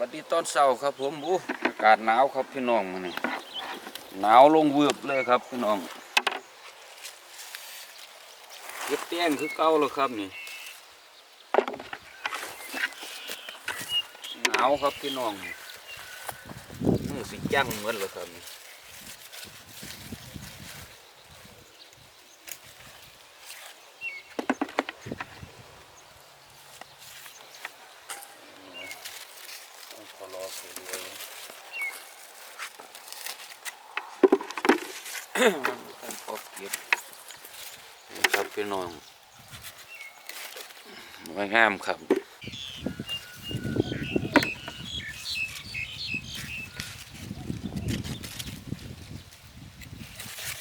วัสดีตอนเช้าครับผมอู้อากาศหนาวครับพี่น้องนี่หนาวลงเวือบเลยครับพี่น้องเก็บแต้งคือเก้าแล้วครับนี่หนาวครับพี่น้องมือสีจังเหมือนเลยครับนี่ต้องขอรอเสียด้วย มันต้องพอเก็บนี่ครับพี่น้องไม่ห้ามครับ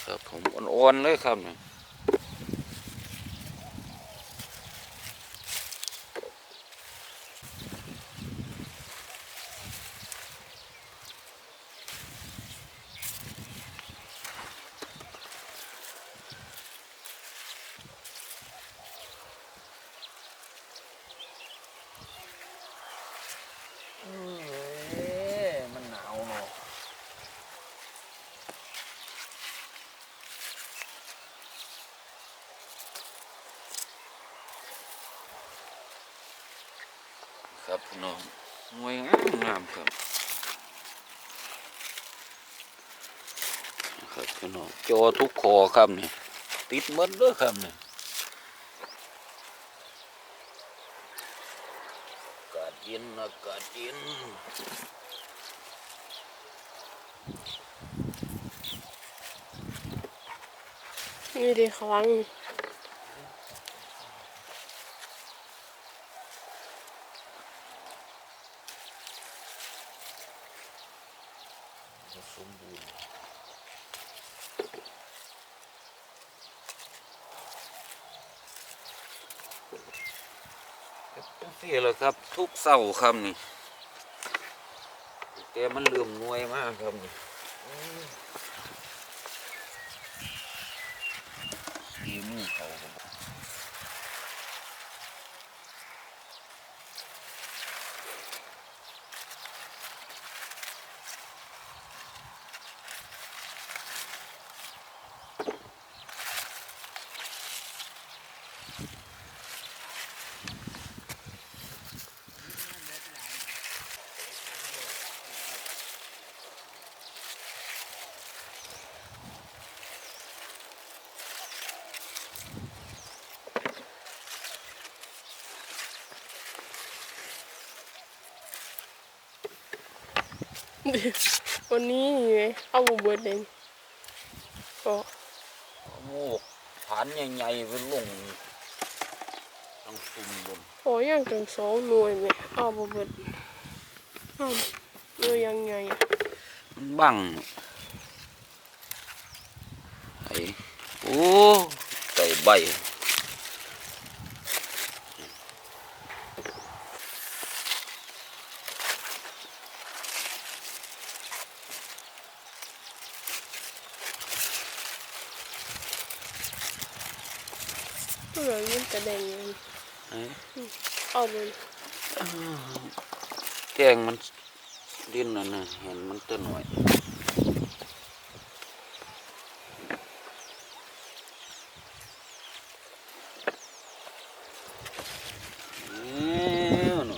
ครับผมอ่อนๆเลยครับเนี่ยมันหนาวเนาะ ครับพี่ น้องมวยงามงามครับครับพี่น้องจอทุกคอครับนี่ติดหมดเลยครับนี่กาศเย็นอากาศเย็นนี่ดิขวัง สมบูรณ์จังซี่แหละครับ ทุกเสาร์ครับนี่แต่มันเลื่อมงวยมากครับนี่อืมดีมือเขา วันนี้นี่ไงเอาบ่เบิดเลยก็โมกฐานใหญ่ๆเป็นลงต้องซุ่มบนพอยังถึงสองหน่วยไหมเอาบ่เบิดอ้าวหน่วยยังไงอะมันบังไอ้โอ้ใส่ใบ เพื่อมันกระเด็นอยู่ไอ้เอาเลยแกงมันดินน่ะนะเห็นมันตัวหน่อยเอ้วหนู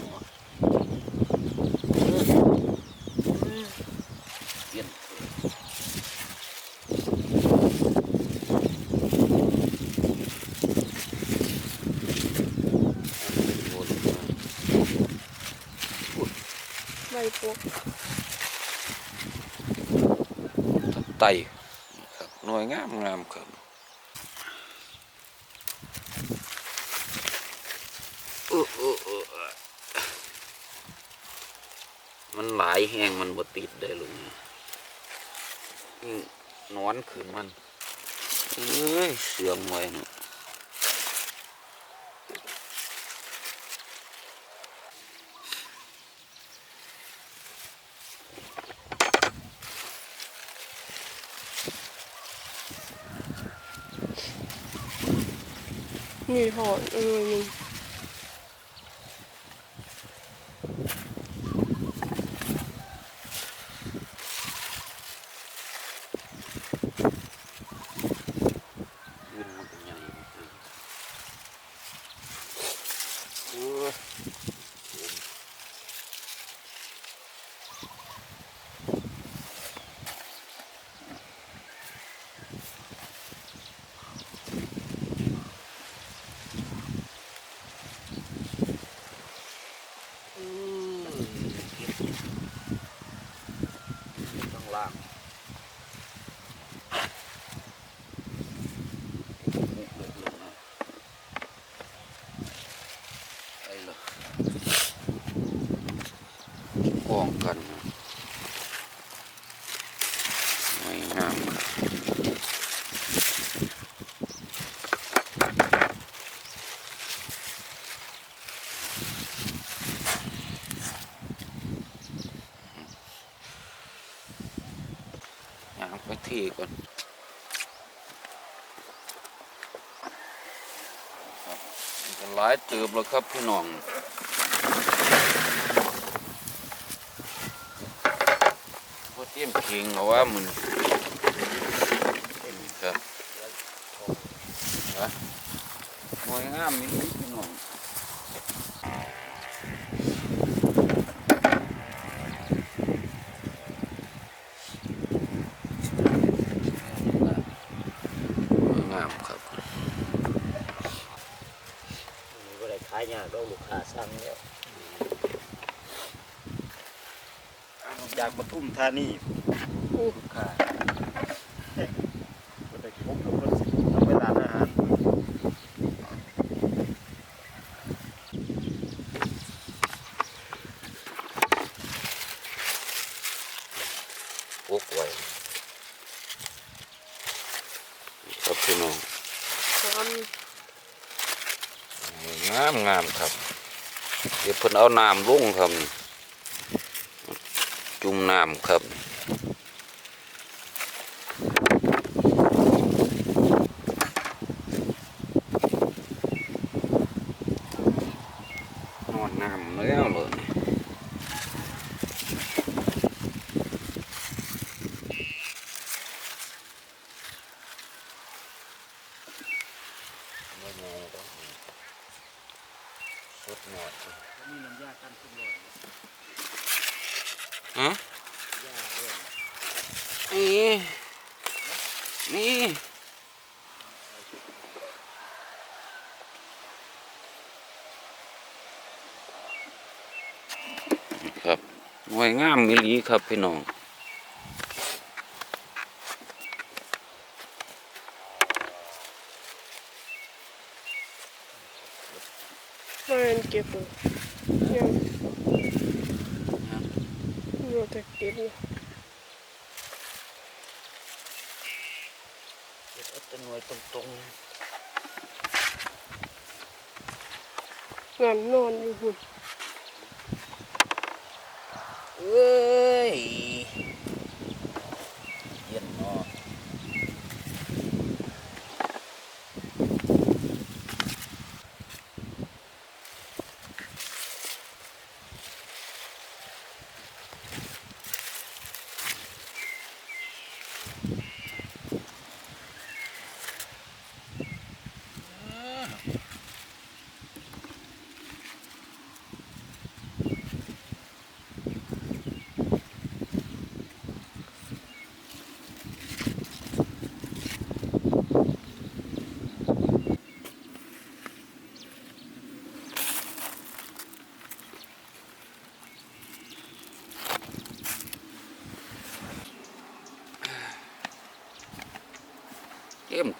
เปลี่ยน ใบพวกไตครับหน่วยงามงามครับเออเออเออเออมันหลายแหงมันบ่ติดได้เลยนี่นอนขืนมันเอ้ยเสียงไว้เนาะ มีหอดหน่วยหนึง เอออืมข้างล่างมุกเลยลูกนะไอ้ล่ะป้องกันนะไม่งามครับย่าง ไปที่ก่อนครับมันหลายเติบแล้วครับพี่น้องพอเตรียมเคียงเอาว่ามันครับฮะสวยงามนี่พี่น้องสวยงามครับ มีบริขา ยยากเราลูกค้าสั่งแล้วจากปทุมธานีอู้ลูกค้าก็ได้พบกับคนสิทำเวลานอาหาร ปลูกไว้ครับพี่น้อง สาม งามงามครับ เดี๋ยวเพิ่นเอาน้ำลงครับ จุ่มน้ำครับ นอนน้ำแล้วเลย ไม่ไงต้องสุดหมด มีน้ำยากันทุกรส ฮะนี่นี่ครับหน่ วยงามมิลีครับพี่น้องมาเรียนเก็บเลยยังอยู่แต่เก็บอยู่เก็บเอาแต่หน่วยตรงงานนอนอยู่หุ่นๆ เอ้ย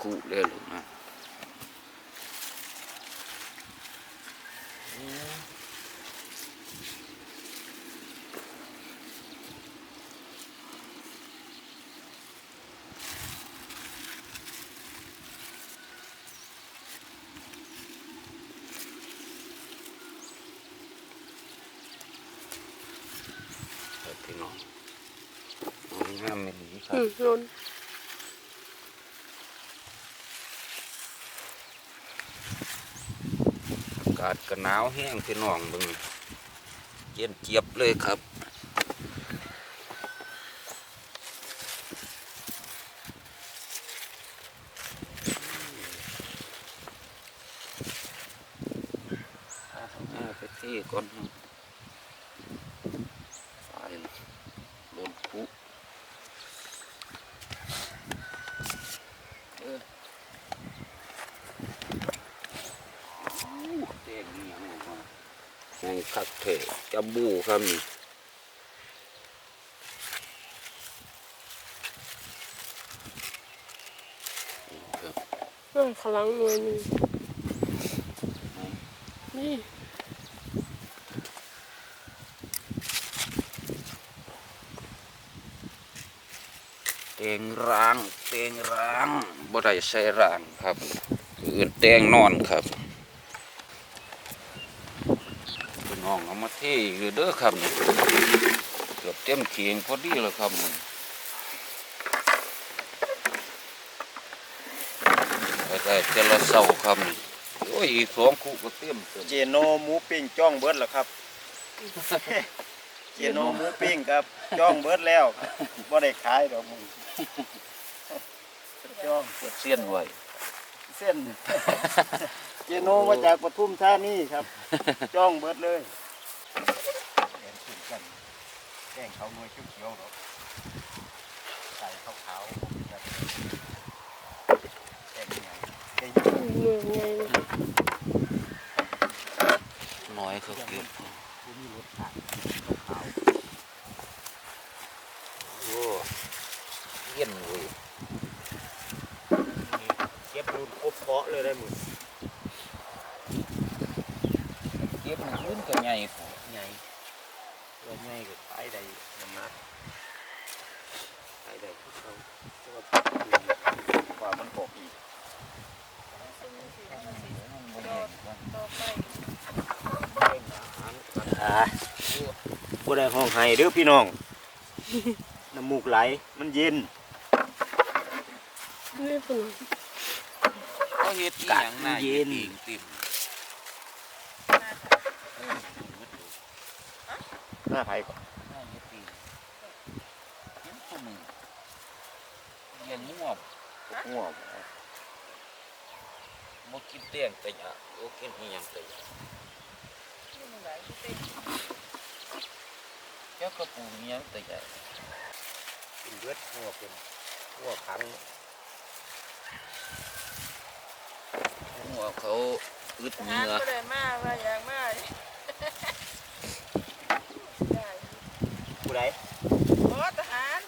คูเลยลูกนะครับพี่น้องน้องงามไม่ดีครัอืบ มล้นอากาศก็หนาวแห้งพี่น้องบึงเย็นเจี๊ยบเลยครับไปที่ก่อนครับตายแล้วโดนคุเอออู้แดงนี่ยังออกมาแห้งคักเถะ จัมบูครับนี่ครับน่าขลังหน่วยหนึ่งนี่เตียงร้าง เตียงร้างบ่ได้ใส่ร้างครับอื่นเตียงนอนครับพี่ น้องเอามาเทอีกเด้อครับนี่เกือบเต็มเขียงพอดีแล้วครับนี่ไปได้แต่ละเสาครับนี่โอ้ยอีกสองคู่ก็เต็มเต็มเจโนหมูปิ้งจ้องเบิดแล้วครับ เจโนหมูปิ้งครับจ้องเบิดแล้วครับบ่ได้ขายดอกมึงจ้องเปิดเสี้ยนไว้เส้นเจโนมาจากปทุมธานีครับ จ้องเบิดเลยแกงขึ้นกันแก้งเขาหน่วยเขียวๆหรอกใส่ขาวๆแบบแก้งยังไงแก้งหน่วยไงน้อยเขาเก็บผู้มีรสชาติขาวโอ้เย็นเว้ยเก็บดูนครบเพาะเลยได้หมือเก็บมันขึ้นก็ใหญ่ พอใหญ่ตัวใหญ่ก็ขายได้น้ำหนักขายได้ทุกเขาเพราะว่ากว่ามันออกอีกอ่าบ่ได้ห้องไห้เด้อพี่น้อง น้ำมูกไหล มันเย็นนี่เป็นเขาเฮ็ดอีหยังน่าเย็นติ่งติ่ม หน้าไผก่อนน่าเฮ็ดติ่งเห็นตัวมึงเลี้ยงงวบง่วงบ่กินแตงแต่ยาโอ้กินอีหยังแต่ยาเจ้าก็ปลูกอีหยังแต่ยากินเลือดง่วงเป็นง่วงขังหัวเขาอึดเหงานงื่อก็ได้มาว่าอย่างมาผู้ใด โอ้ทหาร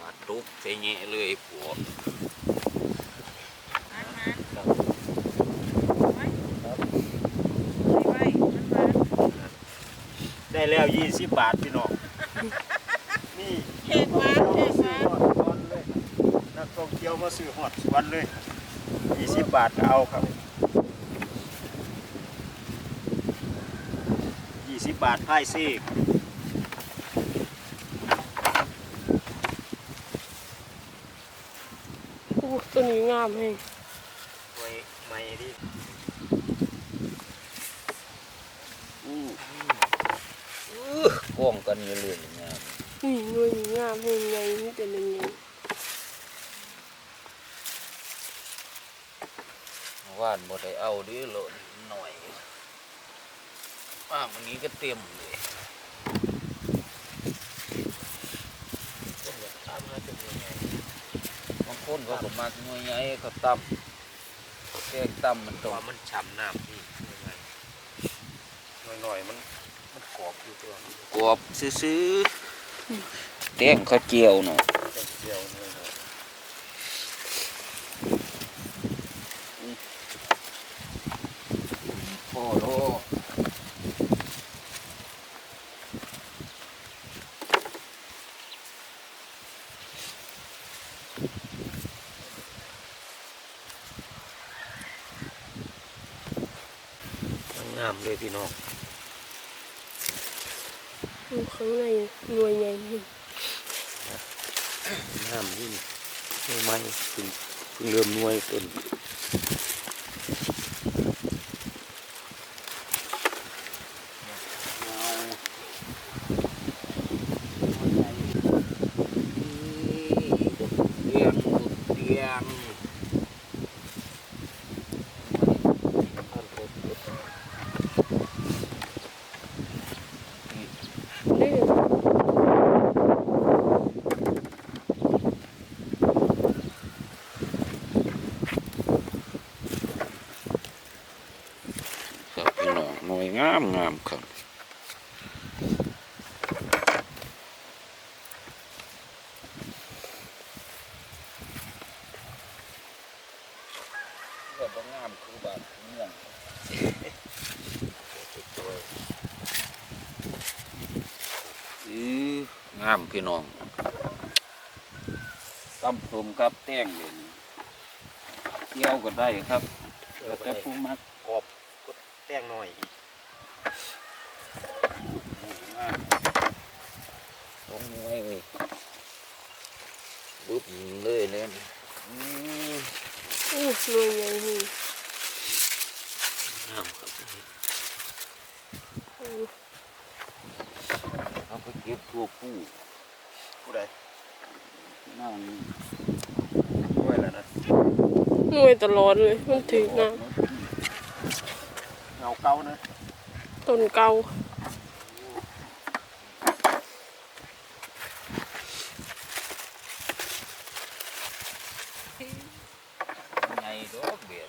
ปาดตุกใส่แง่เลยผัวได้แล้ว20บบาทพี่น้องนี่เทศมาเทศซื้อมาฮอดสวนเลยนักท่องเที่ยวมาซื้อฮอดสวนเลย20บบาทก็เอาครับ20บบาทไพายซี่ อู้ตัวนี้ งามแฮงไว้ใหม่ดิอู้อื้อกล้องกันอยู่เลยงามนี่หน่วยนี้งามแฮงไงนี่เป็นยังไงว่านบ่ได้เอาเดิโลดหน่อยว่าวันนี้ก็เต็มเลย ผมอยากถามหาเป็นยังไง บาง คนเขาก็มักหน่วยใหญ่เขาตั้มแกงตั้มมันต้องว่ามันฉ่ำน้ำพี่ยังไงหน่อยๆมันมันกรอบอยู่ตัวมันกรอบซื้อๆแกงข้าวเจียวเนาะจะเจียวหน่อย โอ้โห ๆงาม เลยพี่น้องอู้ข้างในหน่วยใหญ่นี่งามนี่นี่ไม้เพิ่งเพิ่งเริ่มนวยต้น เตียงเตียง งามงามครับ ก็บ่งามคือบ้านเมือง อืองาม พี่น้องตำส้มครับแต้งเลยเที่ยวก็ได้ครับแล้วแต่ผู้มักกรอบกดแต้งหน่อยอีกลงไว้นี่บึ๊บเลยเลยอืมอู้หน่วยใหญ่นี่ งามครับ อู้ เอาไปเก็บทั่วผู้ ผู้ใด นั่ง ด้วยแล้วนะ หน่วยตลอดเลยมันถึงนะเงาเก่านะต้นเก่าไงดอกเบียด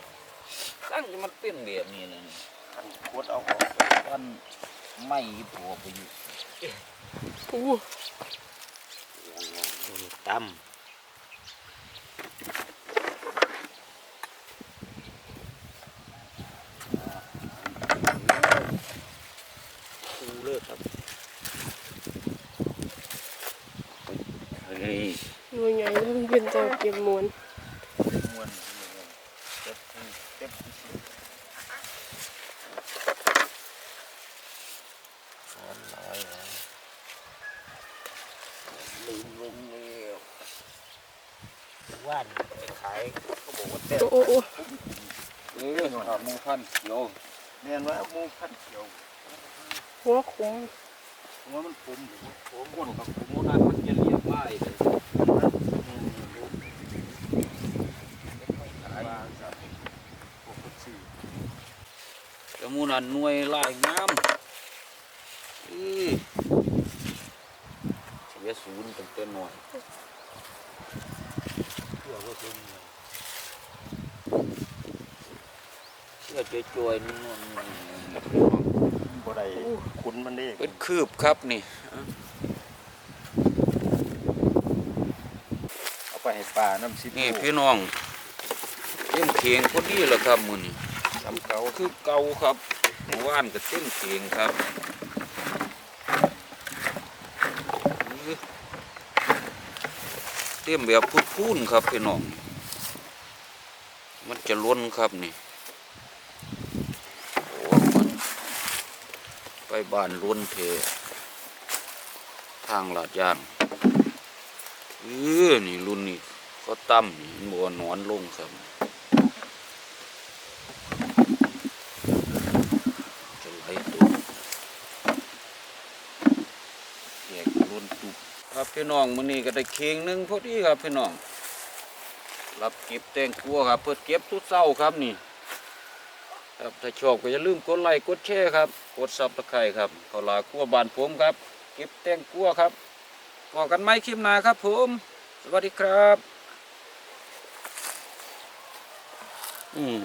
ตั้งจะมันเป็นแบบนี้เลยคันโคตรเอาออกวันไม่ผัวไปอยู่อู้ตำคูเลิกครับ เฮ้ย หน่วยใหญ่แล้วมันเป็นตัวเก็บมวล มวนเก็บเก็บ ร้อนร้อยแล้วลืมลงแล้ว ว่านไป ขายเขาบอกว่าเต้นโอ้โอ้เออหาหมูพันเขียวแม่นว่าหมูพันเขียวหัวขมผมว่ามันคมอยู่ผมคนกับผมโมนันมันจะเรียบไม้เลยขายมาครับพวกพุทธีแต่หมูนันหน่วยลายงามเออเสียศูนย์ตั้งแต่น้อย เพื่อว่าเป็นเชื่อจอยๆนี่นนบ่ได้คุ้นมันเด้เป็นคืบครับนี่เอาไปให้ปลาน้ำซินี่พี่น้องเต็มเขียงพอดีแล้วครับมือนี่สำเก่าคือเก่าครับเมื่อวานก็เต็มเขียงครับอื้อเต็มแบบพูนๆครับพี่น้อง มันจะล้นครับนี่โอ้มันไปบ้านล้นเททางลาดยางเออนี่รุ่นนี่เขาตั้มนี่บัวนอนลงครับจะไหลตัวแยกรุ่นตุกครับ พี่น้องมื้อนี้ก็ได้เคียงหนึงพอดีครับพี่น้องรับเก็บแตงกัวครับเพื่อเก็บทุกเศร้าครับนี่ ครับถ้าชอบก็อย่าลืมกดไลค์กดแชร์ครับ กดซับตะไคร้ครับขอลาคั่วบานผมครับ เก็บแตงกัวครับพอกันไหมคลิปหน้าครับผม สวัสดีครับ อืม